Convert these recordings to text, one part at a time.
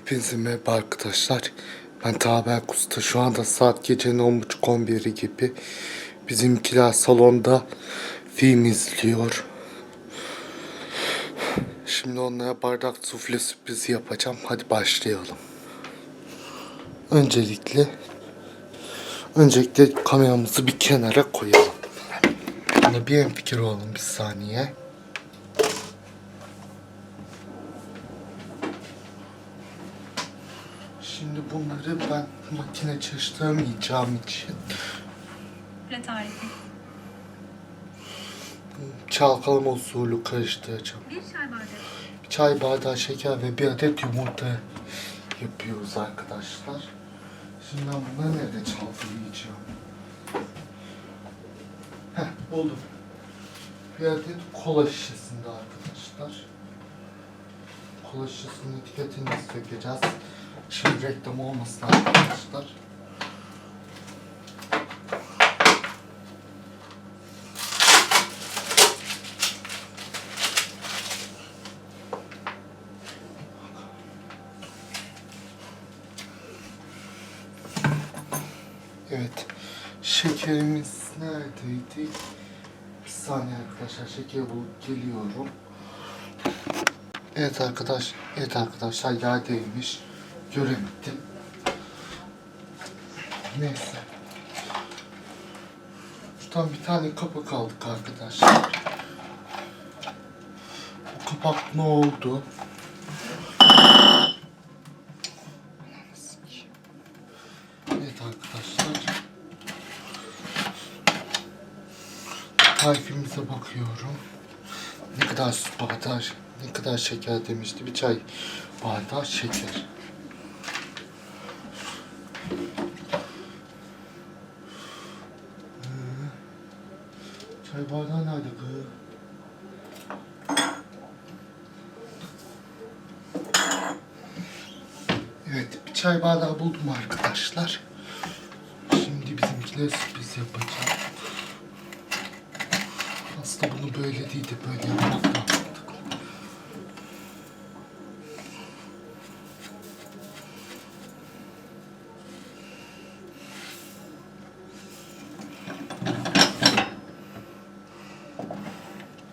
Hepinize merhaba arkadaşlar. Ben Taber Usta. Şu anda saat gecenin 10.30-11'i gibi. Bizimkiler salonda film izliyor. Şimdi onlara bardak sufle sürprizi yapacağım. Hadi başlayalım. Öncelikle öncelikle kameramızı bir kenara koyalım. Bir fikir olalım bir saniye. Şimdi bunları ben makine çalıştıramayacağım için Ve tarifi. çalkalama usulü karıştıracağım. Bir çay bardağı. Bir çay bardağı şeker ve bir adet yumurta yapıyoruz arkadaşlar. Şimdi ben bunları nerede çalkalayacağım? Heh buldum. Bir adet kola şişesinde arkadaşlar. Kola şişesinin etiketini sökeceğiz. Şimdi reklam olmasın arkadaşlar. Evet. Şekerimiz neredeydi? Bir saniye arkadaşlar. Şekeri bulup geliyorum. Evet arkadaş, evet arkadaşlar yerdeymiş. Göremedim. Neyse. Şuradan bir tane kapak aldık arkadaşlar. Bu kapak ne oldu? Evet arkadaşlar. Tarifimize bakıyorum. Ne kadar su bardağı, ne kadar şeker demişti. Bir çay bardağı şeker. Çay bardağı nerede kız? Evet, bir çay bardağı buldum arkadaşlar. Şimdi bizimkilere sürpriz yapacağım. Aslında bunu böyle değil de böyle yapmak lazımdı.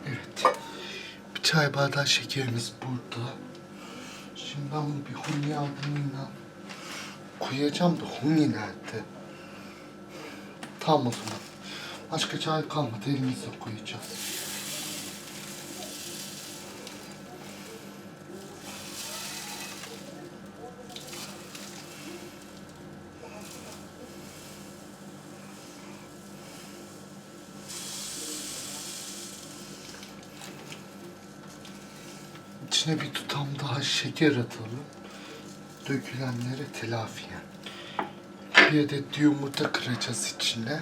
Evet. Bir çay bardağı şekerimiz burada. Şimdi ben bunu bir huni yardımıyla koyacağım da huni nerede? Tamam o zaman. Başka çay kalmadı elimizle koyacağız. İçine bir tutam daha şeker atalım. Dökülenlere telafiyen. Bir adet yumurta kıracağız içine.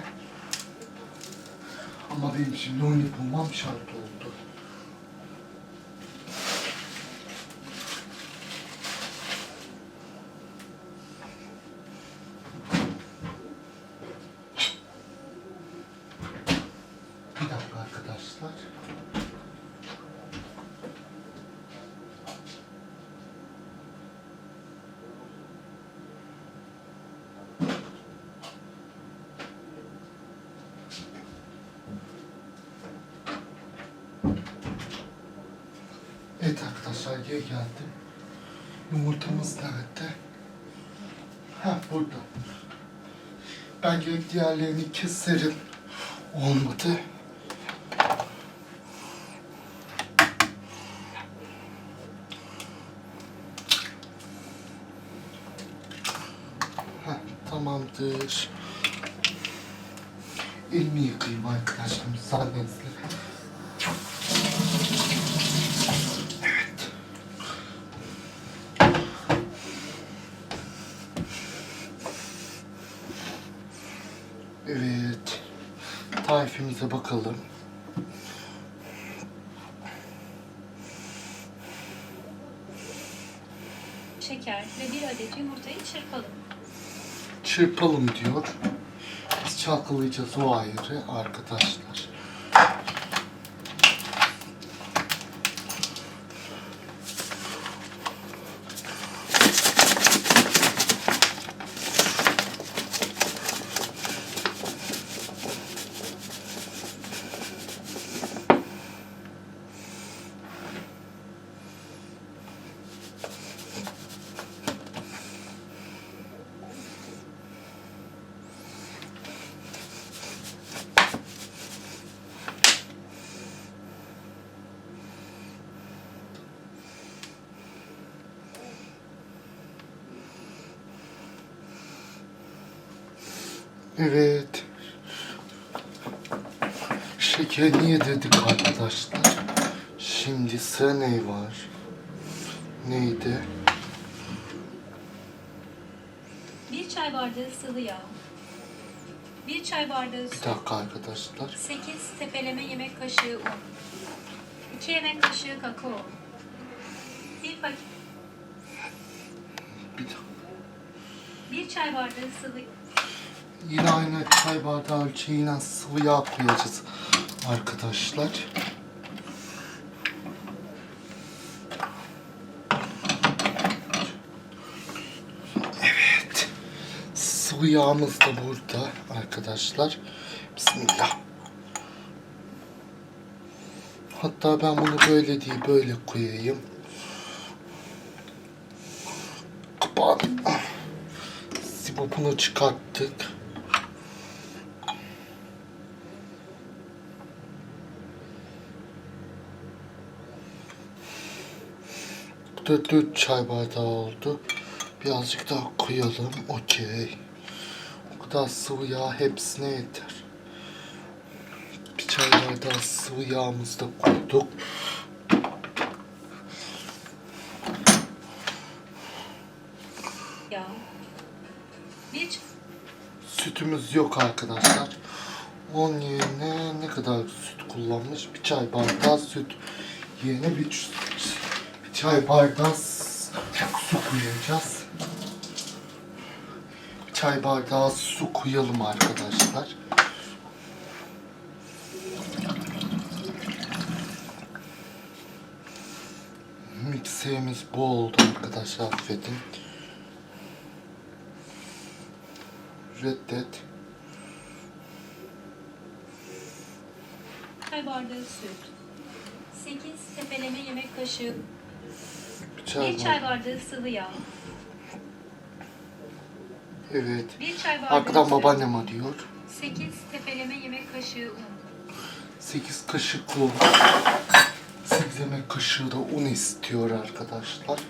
Ama benim şimdi onu bulmam şart oldu. Bir dakika arkadaşlar. Evet arkadaşlar geri geldim. Yumurtamız nerede? Ha burada. Ben gerek diğerlerini keserim. Olmadı. Ha, tamamdır. Elimi yıkayayım arkadaşlar müsaadenizle. Evet. Tarifimize bakalım. Şeker ve bir adet yumurtayı çırpalım. Çırpalım diyor. Biz çalkalayacağız o ayrı arkadaşlar. Evet. Şekerini yedirdik arkadaşlar. Şimdi sıra ne var? Neydi? Bir çay bardağı sıvı yağ. Bir çay bardağı Bir su. dakika arkadaşlar. 8 tepeleme yemek kaşığı un. 2 yemek kaşığı kakao. 1 paket Bir dakika. 1 çay bardağı sıvı Yine aynı çay bardağı ölçeğiyle sıvı yağ koyacağız arkadaşlar. Evet. Sıvı yağımız da burada arkadaşlar. Bismillah. Hatta ben bunu böyle değil böyle koyayım. Kapağını Sibopunu çıkarttık. 4 çay bardağı oldu. Birazcık daha koyalım. Okey. O kadar sıvı yağ hepsine yeter. Bir çay bardağı sıvı yağımızı da koyduk. yağ. 1 Sütümüz yok arkadaşlar. Onun yerine ne kadar süt kullanmış? Bir çay bardağı süt yerine bir çay bardağı su koyacağız. Çay bardağı su koyalım arkadaşlar. Mikserimiz bu oldu arkadaşlar affedin. Reddet. çay bardağı süt. 8 tepeleme yemek kaşığı. Bir çay 1 çay bardağı. sıvı yağ. Evet. 1 çay bardağı Arkadan babaannem arıyor. 8 tepeleme yemek kaşığı un. 8 kaşık un. 8 yemek kaşığı da un istiyor arkadaşlar.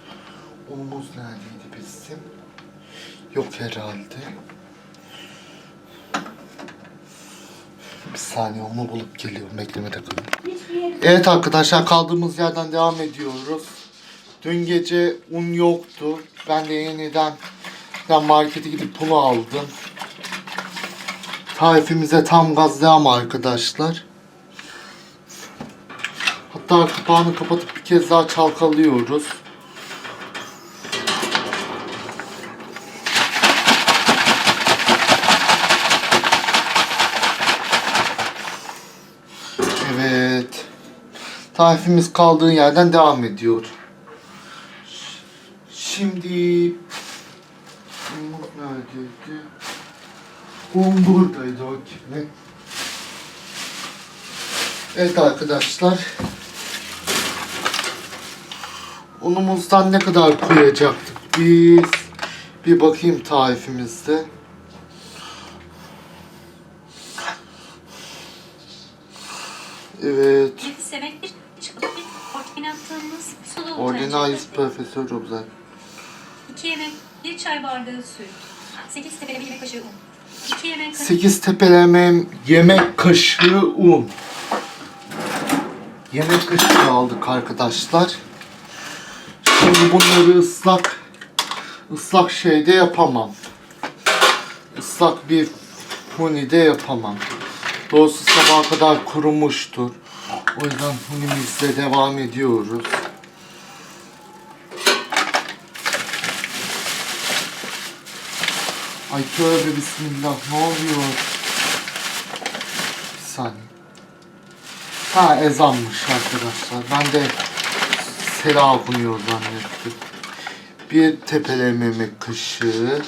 Unumuz neredeydi bizim? Yok herhalde. Bir saniye onu bulup geliyorum. Beklemede kalın. Evet arkadaşlar kaldığımız yerden devam ediyoruz. Dün gece un yoktu. Ben de yeniden ben markete gidip un aldım. Tarifimize tam gaz devam arkadaşlar. Hatta kapağını kapatıp bir kez daha çalkalıyoruz. Evet. Tarifimiz kaldığı yerden devam ediyor. Şimdi neredeydi? Un buradaydı o gibi. Evet arkadaşlar. Unumuzdan ne kadar koyacaktık biz? Bir bakayım tarifimizde. Evet. Ordinarius Profesör güzel. 2 yemek, 1 çay bardağı süt. 8 tepeleme yemek kaşığı un. 2 yemek kaşığı 8 tepeleme yemek kaşığı un. Yemek kaşığı aldık arkadaşlar. Şimdi bunları ıslak ıslak şeyde yapamam. Islak bir hunide yapamam. Doğrusu sabaha kadar kurumuştur. O yüzden hunimizle devam ediyoruz. Ay tövbe bismillah ne oluyor? Bir saniye. Ha ezanmış arkadaşlar. Ben de sela okunuyor zannettim. Bir tepeleme yemek kaşığı.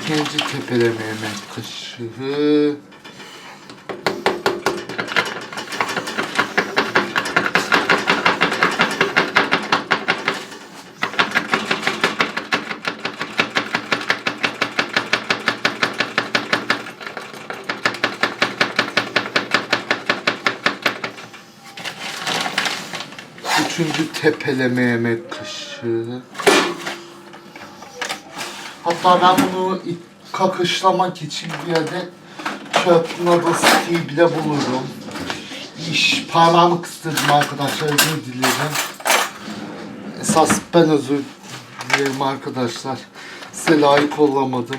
İkinci tepeleme yemek kaşığı. Üçüncü tepeleme yemek kaşığı. Hatta ben bunu kakışlamak için bir adet çöp stick bile bulurum. İş parmağımı kıstırdım arkadaşlar özür dilerim. Esas ben özür dilerim arkadaşlar. Size layık olamadım.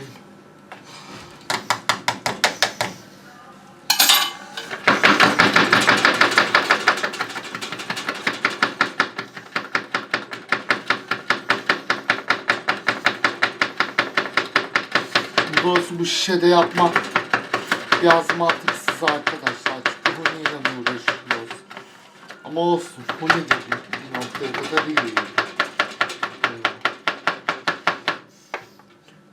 Doğrusu bu şişede yapmak biraz mantıksız arkadaşlar. Çünkü bu neyle uğraşıyoruz. Ama olsun. Bu ne dedi? Bir noktaya kadar iyi.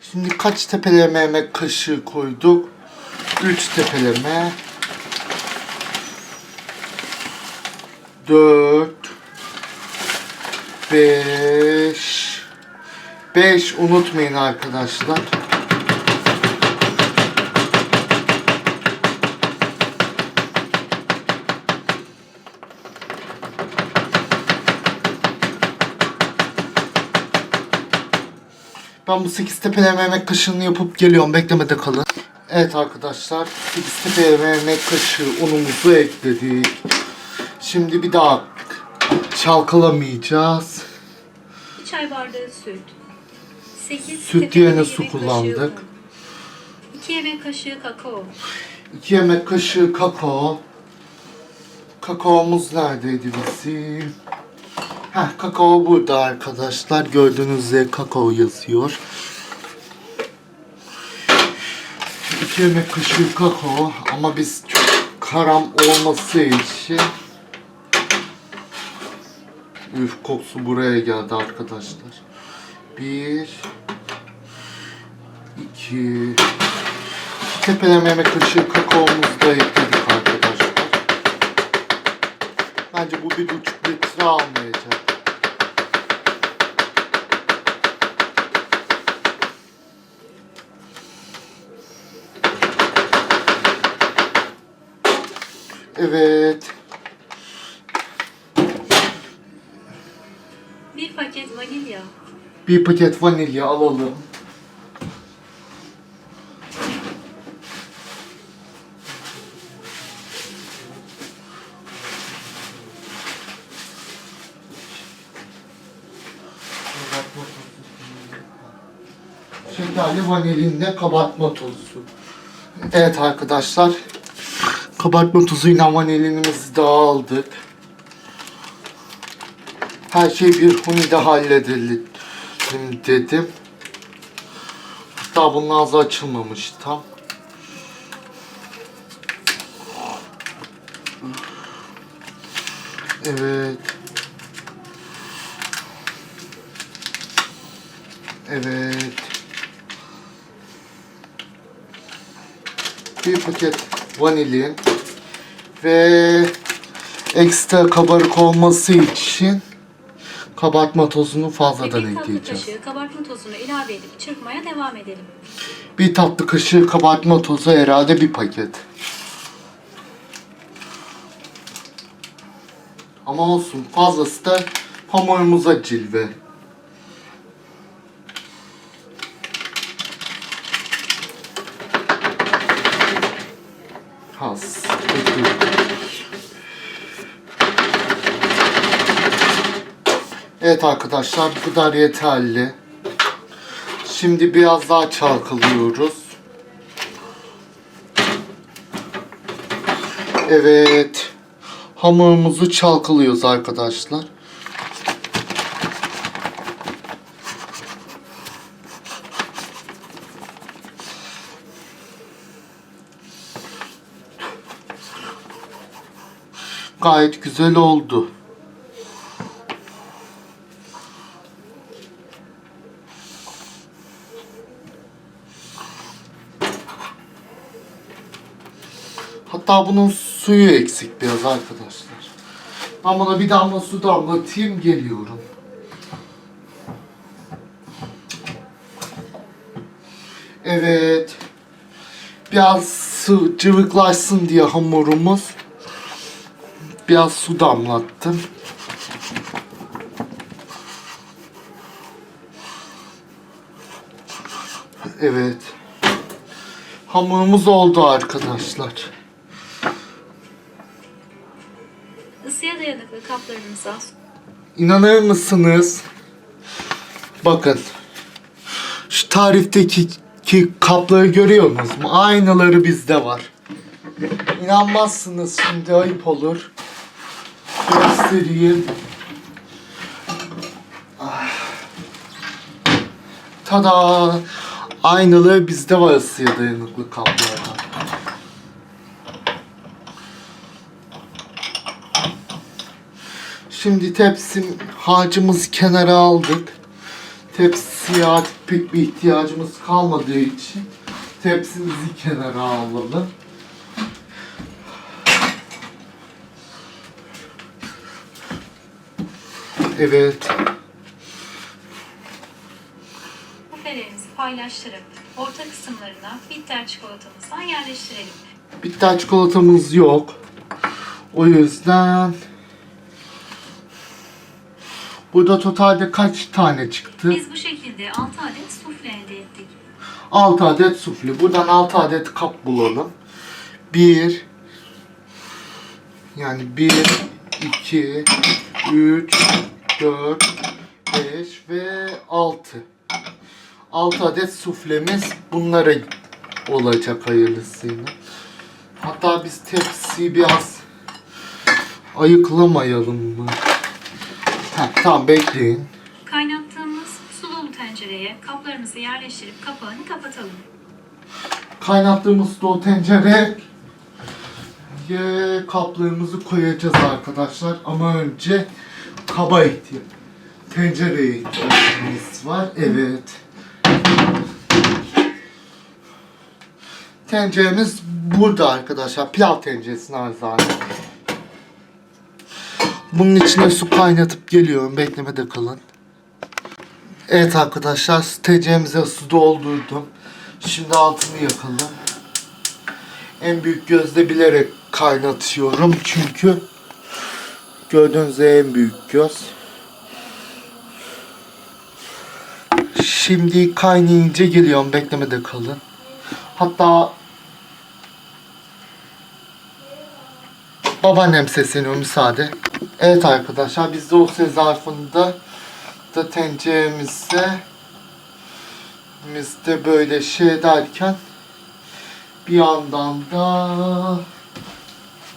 Şimdi kaç tepeleme yemek kaşığı koyduk? 3 tepeleme. 4 5 5 unutmayın arkadaşlar. Ben bu 8 tepeleme yemek kaşığını yapıp geliyorum. Beklemede kalın. Evet arkadaşlar. 8 tepeleme yemek kaşığı unumuzu ekledik. Şimdi bir daha çalkalamayacağız. Bir çay bardağı süt. 8 Süt yerine su kullandık. 2 yemek kaşığı kakao. 2 yemek kaşığı kakao. Kakaomuz neredeydi bizim? Heh, kakao burada arkadaşlar. Gördüğünüz üzere kakao yazıyor. 2 yemek kaşığı kakao ama biz çok karam olması için Üf kokusu buraya geldi arkadaşlar. Bir iki Tepeleme yemek kaşığı kakaomuzu da ekledik Bence bu bir buçuk litre almayacak. Evet. Bir paket vanilya. Bir paket vanilya alalım. Şekerli vanilinle kabartma tozu. Evet arkadaşlar. Kabartma tozuyla vanilinimizi de aldık. Her şey bir hunide halledelim dedim. Hatta bunun ağzı açılmamış tam. Evet. Evet. Bir paket vanilin ve ekstra kabarık olması için kabartma tozunu fazladan bir tatlı ekleyeceğiz. kaşığı kabartma tozunu ilave edip çırpmaya devam edelim. Bir tatlı kaşığı kabartma tozu herhalde bir paket. Ama olsun fazlası da hamurumuza cilve. Evet arkadaşlar bu kadar yeterli. Şimdi biraz daha çalkalıyoruz. Evet. Hamurumuzu çalkalıyoruz arkadaşlar. Gayet güzel oldu. Hatta bunun suyu eksik biraz arkadaşlar. Ben buna bir damla su damlatayım geliyorum. Evet. Biraz su cıvıklaşsın diye hamurumuz. Biraz su damlattım. Evet. Hamurumuz oldu arkadaşlar. Kaplarımıza İnanır mısınız? Bakın. Şu tarifteki ki kapları görüyorsunuz mu? Aynaları bizde var. İnanmazsınız şimdi ayıp olur. Göstereyim. Ah. Tada! Aynaları bizde var ısıya dayanıklı kaplardan. Şimdi tepsim harcımızı kenara aldık. Tepsiye artık pek bir ihtiyacımız kalmadığı için tepsimizi kenara alalım. Evet. kupelerimizi paylaştırıp orta kısımlarına bitter çikolatamızdan yerleştirelim. Bitter çikolatamız yok. O yüzden burada totalde kaç tane çıktı? Biz bu şekilde 6 adet sufle elde ettik. 6 adet sufle. Buradan 6 adet kap bulalım. 1 yani 1 2 3 4 5 ve 6. 6 adet suflemiz bunlara olacak hayırlısıyla. Hatta biz tepsiyi biraz ayıklamayalım mı? Heh, tamam bekleyin. Kaynattığımız su dolu tencereye kaplarımızı yerleştirip kapağını kapatalım. kaynattığımız o tencereye kaplarımızı koyacağız arkadaşlar. Ama önce kaba ihtiyaç. Tencereye ihtiyacımız var. Evet. Tenceremiz burada arkadaşlar. Pilav tenceresi zaten. Bunun içine su kaynatıp geliyorum. Beklemede kalın. Evet arkadaşlar tenceremize su doldurdum. Şimdi altını yakalım. En büyük gözle bilerek kaynatıyorum çünkü gördüğünüz en büyük göz. Şimdi kaynayınca geliyorum beklemede kalın. Hatta babaannem sesleniyor müsaade. Evet arkadaşlar biz de o zarfında da tenceremize biz de böyle şey derken bir yandan da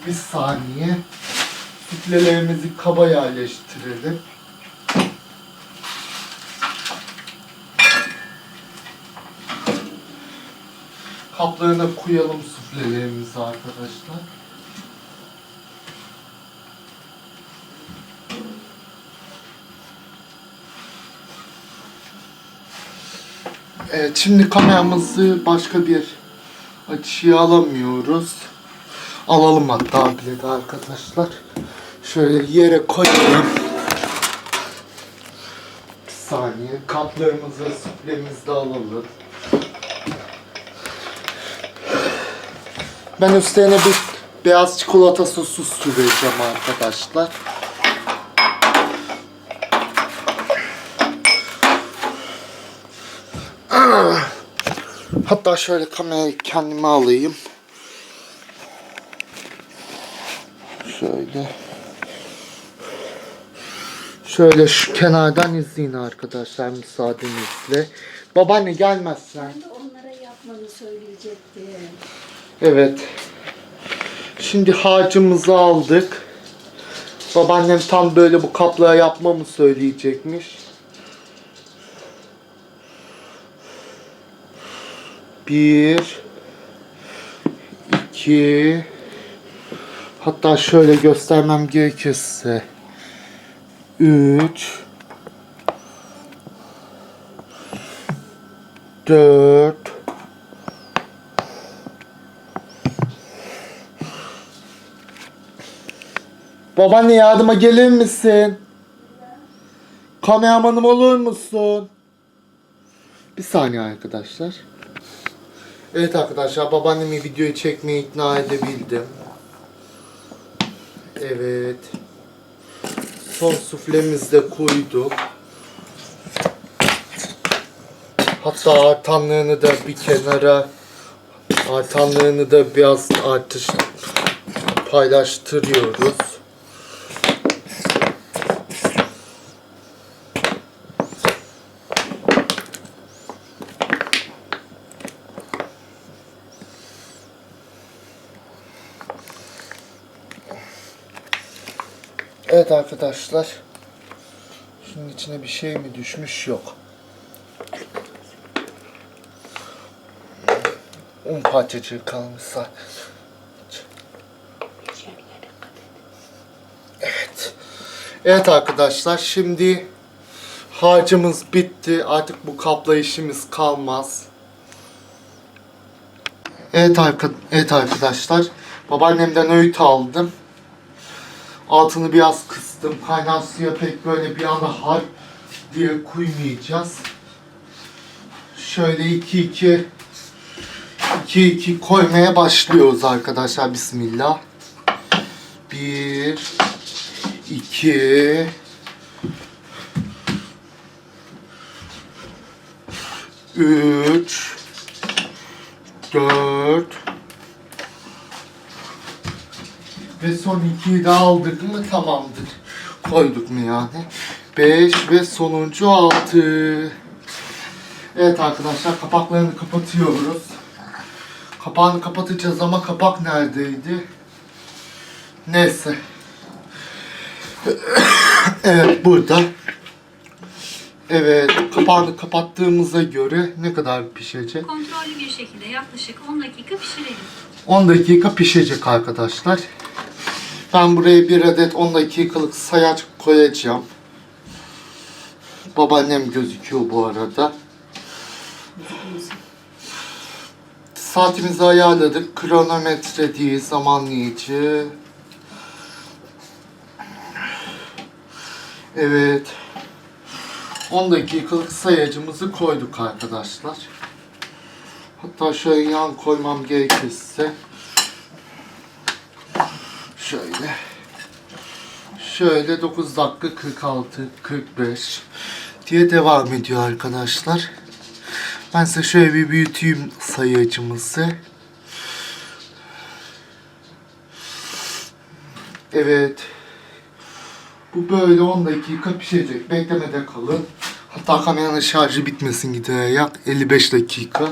bir saniye sütlelerimizi kaba yerleştirelim. Kaplarına koyalım suflelerimizi arkadaşlar. Evet, şimdi kameramızı başka bir açıya alamıyoruz. Alalım hatta bile de arkadaşlar. Şöyle yere koyalım. Bir saniye. Kaplarımızı, süflemizi de alalım. Ben üstlerine bir beyaz çikolata sosu süreceğim arkadaşlar. Hatta şöyle kamerayı kendime alayım. Şöyle. Şöyle şu kenardan izleyin arkadaşlar müsaadenizle. Babaanne gelmezsen. Ben de onlara yapmanı söyleyecektim. Evet. Şimdi harcımızı aldık. Babaannem tam böyle bu kaplığa yapmamı söyleyecekmiş. Bir, iki, hatta şöyle göstermem gerekirse üç, dört, Babaanne yardıma gelir misin? Kameramanım olur musun? Bir saniye arkadaşlar. Evet arkadaşlar babaannemi videoyu çekmeye ikna edebildim. Evet. Son suflemizi de koyduk. Hatta artanlarını da bir kenara Artanlarını da biraz artış paylaştırıyoruz. Evet arkadaşlar. Şunun içine bir şey mi düşmüş yok. Un parçacığı kalmış zaten. Evet. Evet arkadaşlar şimdi harcımız bitti. Artık bu kapla işimiz kalmaz. Evet, arka, evet arkadaşlar. Babaannemden öğüt aldım. Altını biraz kıstım. Kaynar suya pek böyle bir anda har diye koymayacağız. Şöyle 2 2 2 2 koymaya başlıyoruz arkadaşlar. Bismillah. 1 2 3 4 ve son ikiyi de aldık mı tamamdır. Koyduk mu yani? 5 ve sonuncu 6. Evet arkadaşlar kapaklarını kapatıyoruz. Kapağını kapatacağız ama kapak neredeydi? Neyse. evet burada. Evet kapağını kapattığımıza göre ne kadar pişecek? Kontrollü bir şekilde yaklaşık 10 dakika pişirelim. 10 dakika pişecek arkadaşlar. Ben buraya bir adet 10 dakikalık sayaç koyacağım. Babaannem gözüküyor bu arada. Saatimizi ayarladık. Kronometre değil, zamanlayıcı. Evet. 10 dakikalık sayacımızı koyduk arkadaşlar. Hatta şöyle yan koymam gerekirse şöyle şöyle 9 dakika 46 45 diye devam ediyor arkadaşlar. Ben size şöyle bir büyüteyim sayacımızı. Evet. Bu böyle 10 dakika pişecek. Beklemede kalın. Hatta kameranın şarjı bitmesin gider yak 55 dakika.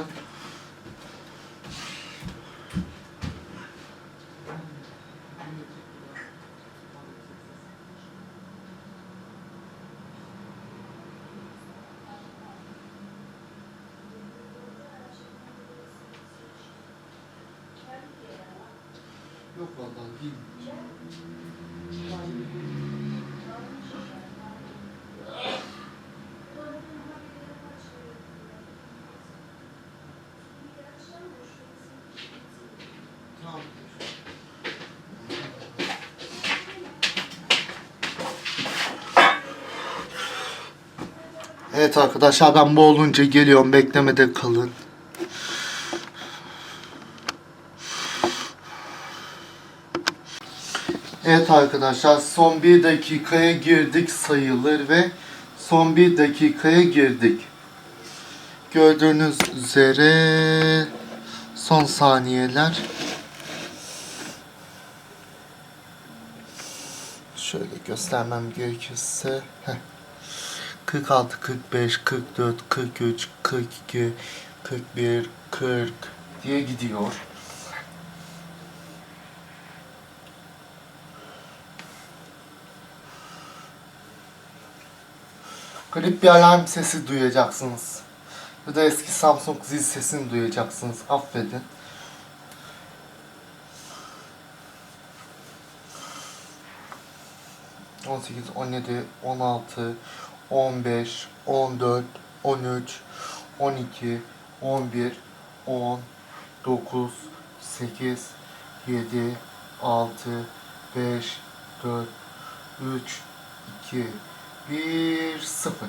Evet arkadaşlar ben bu olunca geliyorum beklemede kalın. Evet arkadaşlar son bir dakikaya girdik sayılır ve son bir dakikaya girdik. Gördüğünüz üzere son saniyeler. Şöyle göstermem gerekirse. Heh. 46, 45, 44, 43, 42, 41, 40 diye gidiyor. Garip bir alarm sesi duyacaksınız. Ya da eski Samsung zil sesini duyacaksınız. Affedin. On sekiz, on yedi, on altı, on beş, on dört, on üç, on iki, on bir, on, dokuz, sekiz, yedi, altı, beş, dört, üç, iki, 1 0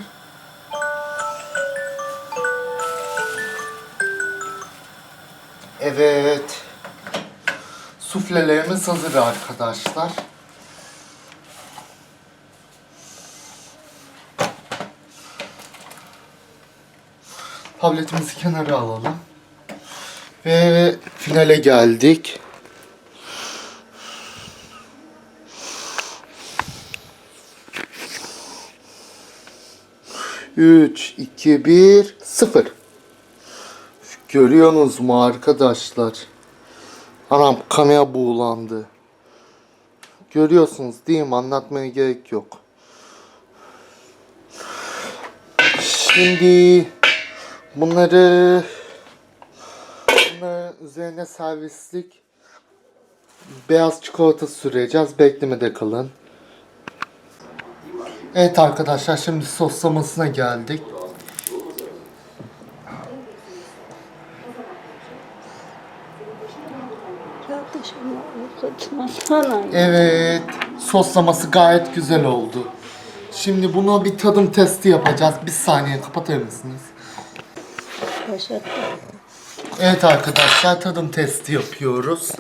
Evet. Suflelerimiz hazır arkadaşlar. Tabletimizi kenara alalım. Ve finale geldik. Üç, iki, bir, sıfır. Görüyorsunuz mu arkadaşlar? Anam kanaya buğulandı. Görüyorsunuz değil mi? Anlatmaya gerek yok. Şimdi bunları bunların üzerine servislik beyaz çikolata süreceğiz. Beklemede kalın. Evet arkadaşlar şimdi soslamasına geldik. Evet soslaması gayet güzel oldu. Şimdi buna bir tadım testi yapacağız. Bir saniye kapatır mısınız? Başlattı. Evet arkadaşlar tadım testi yapıyoruz.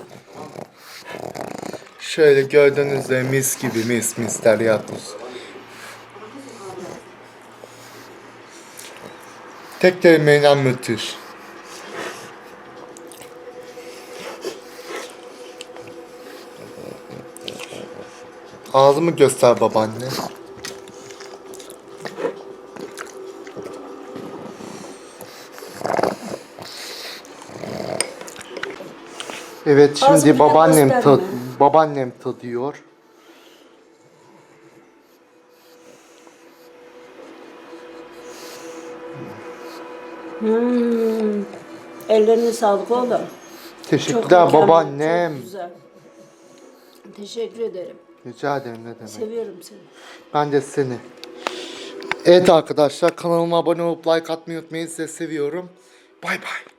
Şöyle gördüğünüz üzere mis gibi mis mis deryatus. Tek kelimeyle müthiş. Ağzımı göster babaanne. Evet şimdi babaannem tad babaannem tadıyor. Hmm. Ellerine sağlık oğlum. Teşekkürler babaannem. Çok güzel. Teşekkür ederim. Rica ederim ne demek. Seviyorum seni. Ben de seni. Evet arkadaşlar kanalıma abone olup like atmayı unutmayın. Sizi seviyorum. Bay bay.